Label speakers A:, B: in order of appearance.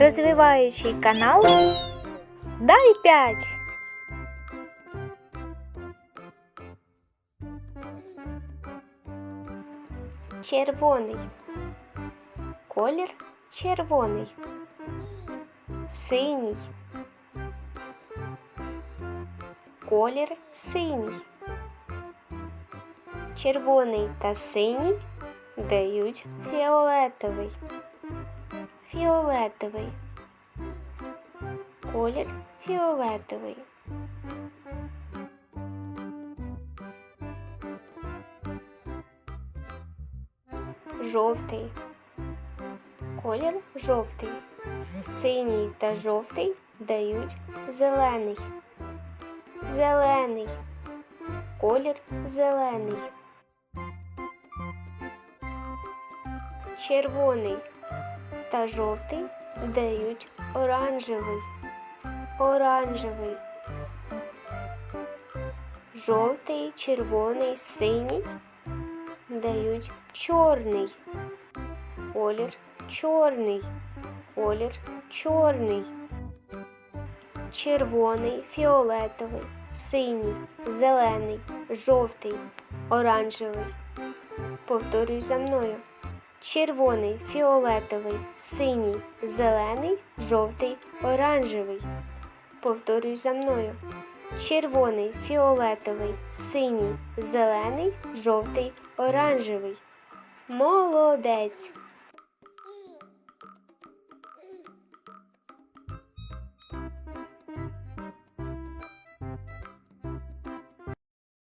A: розвиваючий канал Дай 5. Червоний. Колір червоний. Синій. Колір синій. Червоний та синій дають фіолетовий. Фіолетовий. Колір фіолетовий. Жовтий. Колір жовтий. Синій та жовтий дають зелений. Зелений. Колір зелений. Червоний та жовтий дають оранжевий. Оранжевий. Жовтий, червоний, синій дають чорний. Колір чорний. Колір чорний. Червоний, фіолетовий, синій, зелений, жовтий, оранжевий. Повторюй за мною. Червоний, фіолетовий, синій, зелений, жовтий, оранжевий. Повторюй за мною. Червоний, фіолетовий, синій, зелений, жовтий, оранжевий. Молодець!